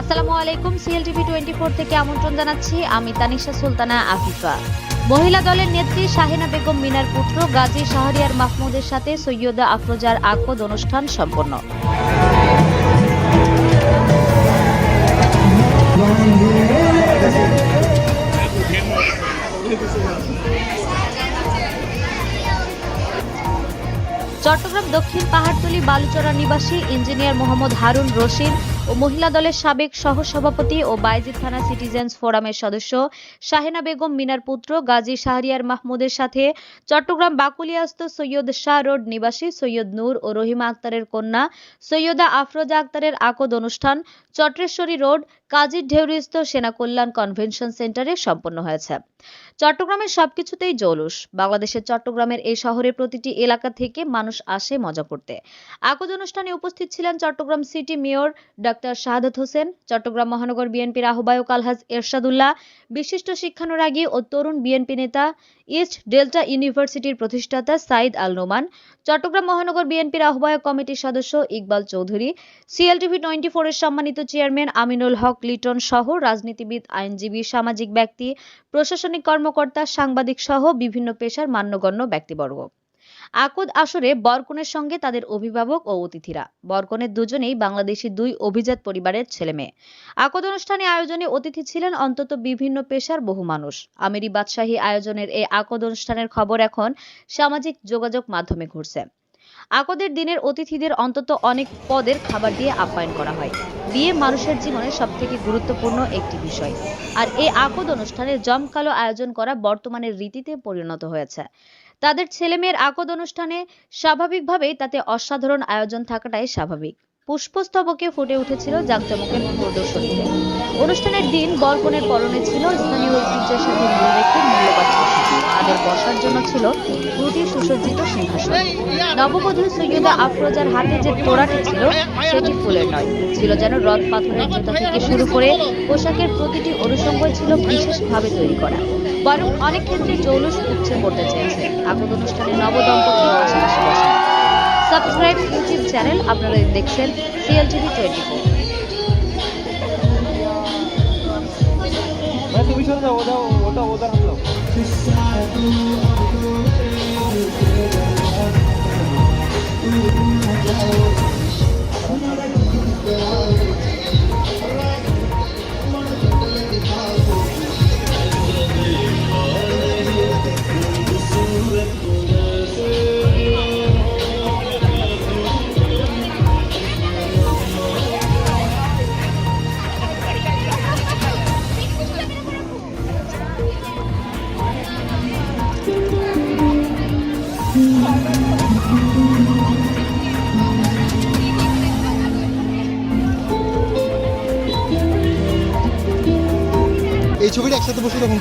আসসালামু আলাইকুম CLTV twenty four থেকে আমন্ত্রণ জানাচ্ছি আমি তানিশা সুলতানা আফিফা। মহিলা দলের নেত্রী শাহিনা বেগম মিনার পুত্র গাজী শাহরিয়ার মাহমুদের সাথে সৈয়দা আফরোজার আকদ অনুষ্ঠান সম্পন্ন। চট্টগ্রাম দক্ষিণ পাহাড়তলী বালুচরা নিবাসী ইঞ্জিনিয়ার মোহাম্মদ হারুন রশিদ ও মহিলা দলের সাবেক সহসভাপতি ও বাইজিদ থানা সিটিজেন্স ফোরামের সদস্য শাহেনা বেগম মিনার পুত্র গাজী শাহরিয়ার মাহমুদের সাথে চট্টগ্রাম বাকুলিয়াস্ত সৈয়দ শাহ রোড নিবাসী সৈয়দ নূর ও রহিমা আক্তারের কন্যা সৈয়দা আফরোজা আক্তারের আকদ অনুষ্ঠান চট্রেশ্বরী রোড কাজীর ঢেউরিস্থ সেনা কল্যাণ কনভেনশন সেন্টারে সম্পন্ন হয়েছে। চট্টগ্রামের সবকিছুতেই জৌলুস। বাংলাদেশের চট্টগ্রামের এই শহরের প্রতিটি এলাকা থেকে মানুষ আসে মজা করতে। আকদ অনুষ্ঠানে উপস্থিত ছিলেন Chattogram city mayor doctor Shahadat Hossain, Chattogram মহানগর বিএনপির আহ্বায়ক আলহাজ এরশাদুল্লাহ, বিশিষ্ট শিক্ষানুরাগী ও তরুণ বিএনপি নেতা ইস্ট ডেল্টা ইউনিভার্সিটির প্রতিষ্ঠাতা সাইদ আল নোমান, চট্টগ্রাম মহানগর বিএনপির আহ্বায়ক কমিটির সদস্য ইকবাল চৌধুরী, সিএলটিভি টোয়েন্টি ফোরের সম্মানিত চেয়ারম্যান আমিনুল হক লিটন সহ রাজনীতিবিদ, আইনজীবী, সামাজিক ব্যক্তি, প্রশাসনিক কর্মকর্তা, সাংবাদিক সহ বিভিন্ন পেশার মান্যগণ্য ব্যক্তিবর্গ। আকদ আসরে বরকনের সঙ্গে তাদের অভিভাবক ও অতিথিরা। বরকনের দুজনেই বাংলাদেশি দুই অভিজাত পরিবারের ছেলে মেয়ে আকদ অনুষ্ঠানে আয়োজনে অতিথি ছিলেন অন্তত বিভিন্ন পেশার বহু মানুষ। আমিরি বাদশাহী আয়োজনের এই আকদ অনুষ্ঠানের খবর এখন সামাজিক যোগাযোগ মাধ্যমে ঘুরছে। আকদের দিনের অতিথিদের অন্তত অনেক পদের খাবার দিয়ে আপ্যায়ন করা হয়। বিয়ে মানুষের জীবনে সবথেকে গুরুত্বপূর্ণ একটি বিষয়। আর এই আকদ অনুষ্ঠানের জমকালো আয়োজন করা বর্তমানের রীতিতে পরিণত হয়েছে। তাদের ছেলেমেয়ের আকদ অনুষ্ঠানে স্বাভাবিকভাবেই তাতে অসাধারণ আয়োজন থাকাটাই স্বাভাবিক। পুষ্পস্তবকে ফুটে উঠেছিল জাঁকজমকের প্রদর্শনীতে। অনুষ্ঠানের দিন বরকনের পরনে ছিল স্থানীয় ঐতিহ্যের সাথে মিল রেখে মূল্যবান তাদের বসার জন্য ছিল দুটি সুসজ্জিত সিংহাসন। নববধূ সৈয়দা আফরোজার হাতে যে তোড়াটি ছিল, সেটি ফুলের নয়। ছিল যেন রথ পাথরের জুতা থেকে শুরু করে পোশাকের প্রতিটি অনুষঙ্গই ছিল বিশেষভাবে তৈরি করা। বরং অনেক ক্ষেত্রে জৌলুস উচ্ছে করতে চেয়েছে। আগত অনুষ্ঠানে নবদম্পতি বসেন সাবস্ক্রাইব ইউটিউব চ্যানেল আপনারা দেখছেন সিএলটিভি টোয়েন্টি ফোর তুমি সরে যাও ওটা ওটা ওটা হাত এই ছবিটা একসাথে বসে দেখুন